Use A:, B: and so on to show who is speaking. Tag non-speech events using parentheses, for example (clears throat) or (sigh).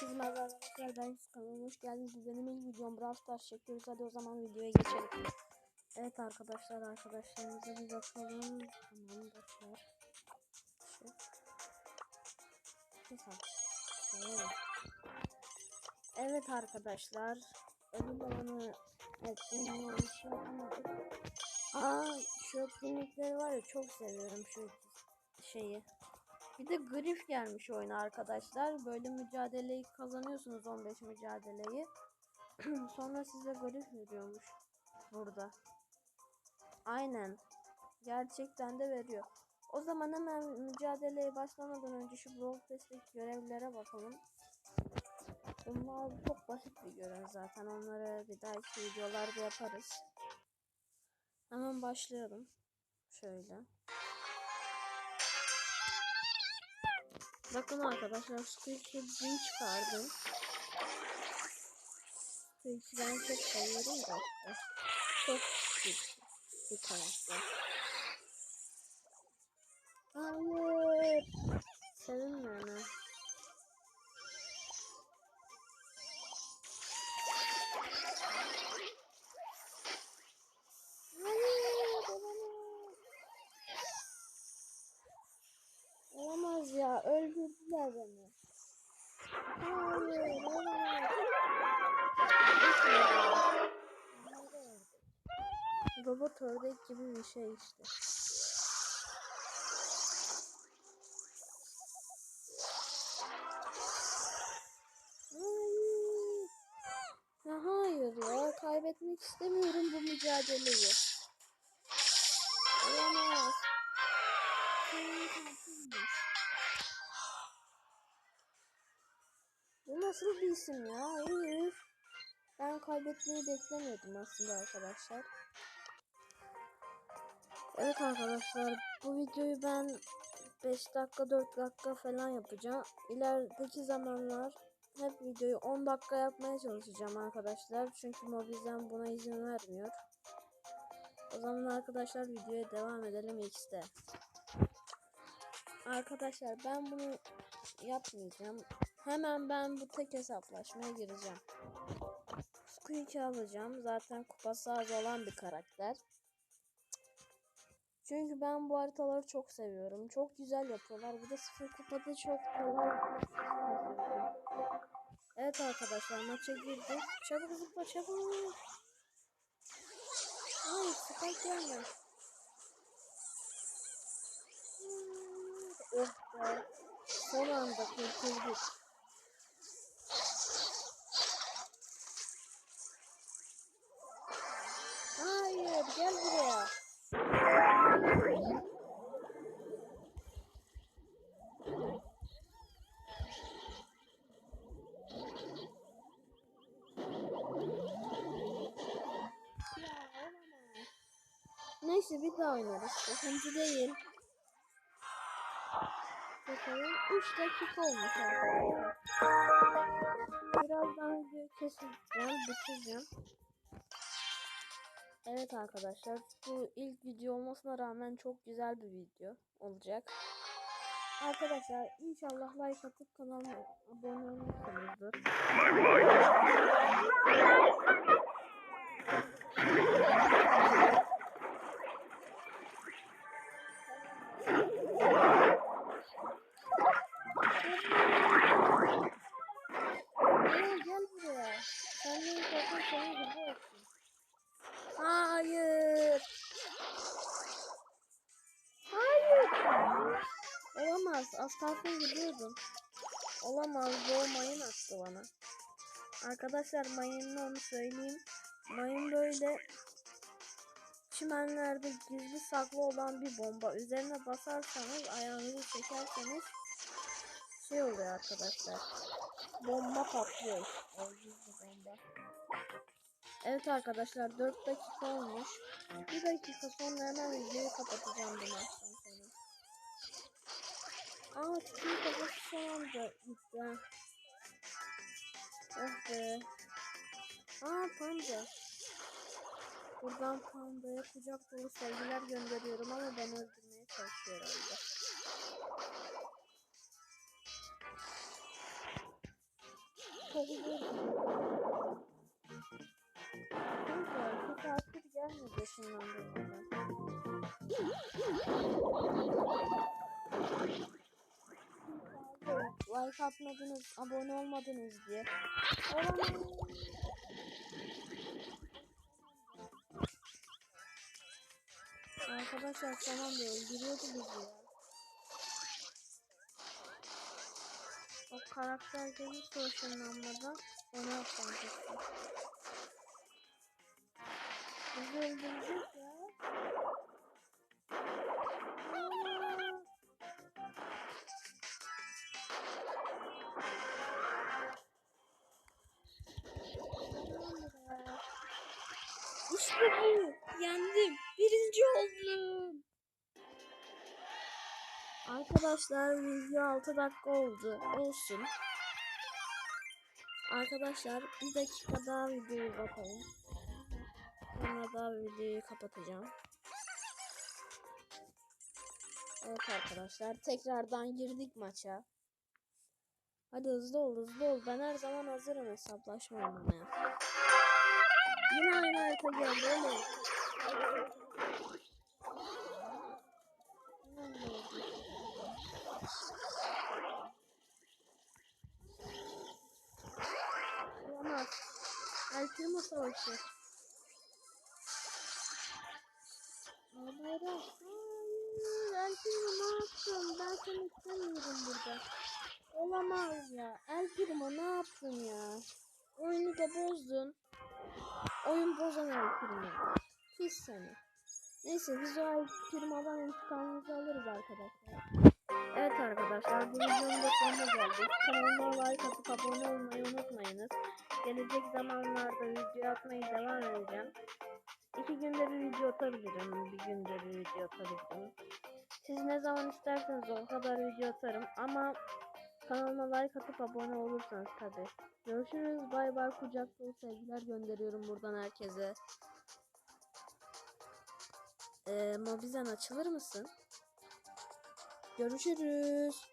A: Herkese merhaba arkadaşlar ben kanalıma hoş geldiniz. Benim ilk videom Brawl Stars çekiyoruz. Hadi o zaman videoya geçelim. Evet arkadaşlar arkadaşlarımıza bir bakalım. Tamam bakar. Şu. Hesap. Evet. Arkadaşlar. Ödül alanı evet benim yanlış yapamadık. Aa şu etkinlikleri var ya çok seviyorum şu şeyi. Bir de grif gelmiş oyuna arkadaşlar. Böyle mücadeleyi kazanıyorsunuz 15 mücadeleyi. (clears throat) Sonra size grif veriyormuş burada. Aynen. Gerçekten de veriyor. O zaman hemen mücadeleye başlamadan önce şu Brawl görevlere bakalım. Bunlar çok basit bir görev zaten. Onları bir dahaki videolarda yaparız. Hemen başlayalım. Şöyle. Bakın arkadaşlar Squeak'i bin çıkardım. Squeak'i ben çok seviyorum da. Çok güçlü bir karakter. Hayır. Beni. Hayır? Robot ördek gibi bir şey işte. Hayır. Ya hayır ya, kaybetmek istemiyorum bu mücadeleyi. Nasıl bir isim ya? Hayır. Ben kaybetmeyi beklemiyordum aslında arkadaşlar. Evet arkadaşlar bu videoyu ben 5 dakika 4 dakika falan yapacağım. İlerideki zamanlar hep videoyu 10 dakika yapmaya çalışacağım arkadaşlar. Çünkü Mobizen buna izin vermiyor. O zaman arkadaşlar videoya devam edelim X'te. Arkadaşlar ben bunu yapmayacağım. Hemen ben bu tek hesaplaşmaya gireceğim. Squeak'i alacağım. Zaten kupası az olan bir karakter. Çünkü ben bu haritaları çok seviyorum. Çok güzel yapıyorlar. Bir de sıfır kupada çok kolay. Evet arkadaşlar maça girdik. Çabuk zıpla çabuk. Ay sıkak gelme. Oh be. Son anda kurtulduk. Gel buraya. Neyse bir daha oynarız. Sıkıntı değil. Bakalım 3 dakika olmuş arkadaşlar. Birazdan videoyu keseceğim, bitireceğim. Evet arkadaşlar bu ilk video olmasına rağmen çok güzel bir video olacak. Arkadaşlar inşallah like atıp kanalıma abone olursunuzdur. (laughs) Kalsın gidiyordum. Olamaz. Bu mayın attı bana. Arkadaşlar mayınını onu söyleyeyim. Mayın böyle çimenlerde gizli saklı olan bir bomba. Üzerine basarsanız ayağınızı çekerseniz şey oluyor arkadaşlar. Bomba patlıyor. O gizli bomba. Evet arkadaşlar 4 dakika olmuş. 1 dakika sonra hemen videoyu kapatacağım bu maçtan tüm kafası son anda. Oh be. Aa panda. Buradan pandaya kucak dolu sevgiler gönderiyorum ama beni öldürmeye çalışıyor herhalde. çok zor. Neyse iki saattir gelmedi ışınlandırmadan. Like atmadınız, abone olmadınız diye. Olamaz. Arkadaşlar tamam da öldürüyordu bizi ya. O karakter gelirse ışınlanmadan onu yapacağım kesin. Bizi öldürecek ya. İşte bu. Yendim. Birinci oldum. Arkadaşlar video 6 dakika oldu. Olsun. Arkadaşlar bir dakika daha videoyu bakalım. Sonra daha videoyu kapatacağım. Evet arkadaşlar tekrardan girdik maça. Hadi hızlı ol hızlı ol. Ben her zaman hazırım hesaplaşma oynamaya. Yine aynı harita geldi oğlum. Olamaz. Elfirma savaşı. Hayır, hayır. Elfirma ne yaptın? Ben seni istemiyorum burada. Olamaz ya. Elfirma ne yaptın ya? Oyunu da bozdun. Oyun bozan Elfirma. Pis seni. Neyse biz o Elfirma'dan intikamımızı alırız arkadaşlar. Evet arkadaşlar bu videonun da sonuna geldik. Kanalıma like atıp abone olmayı unutmayınız. Gelecek zamanlarda video atmaya devam edeceğim. İki günde bir video atabilirim. Bir günde bir video atabilirim. Siz ne zaman isterseniz o kadar video atarım. Ama kanalıma like atıp abone olursanız tabi. Görüşürüz. Bay bay. Kucak dolu sevgiler gönderiyorum buradan herkese. Ee, Mobizen açılır mısın? Görüşürüz.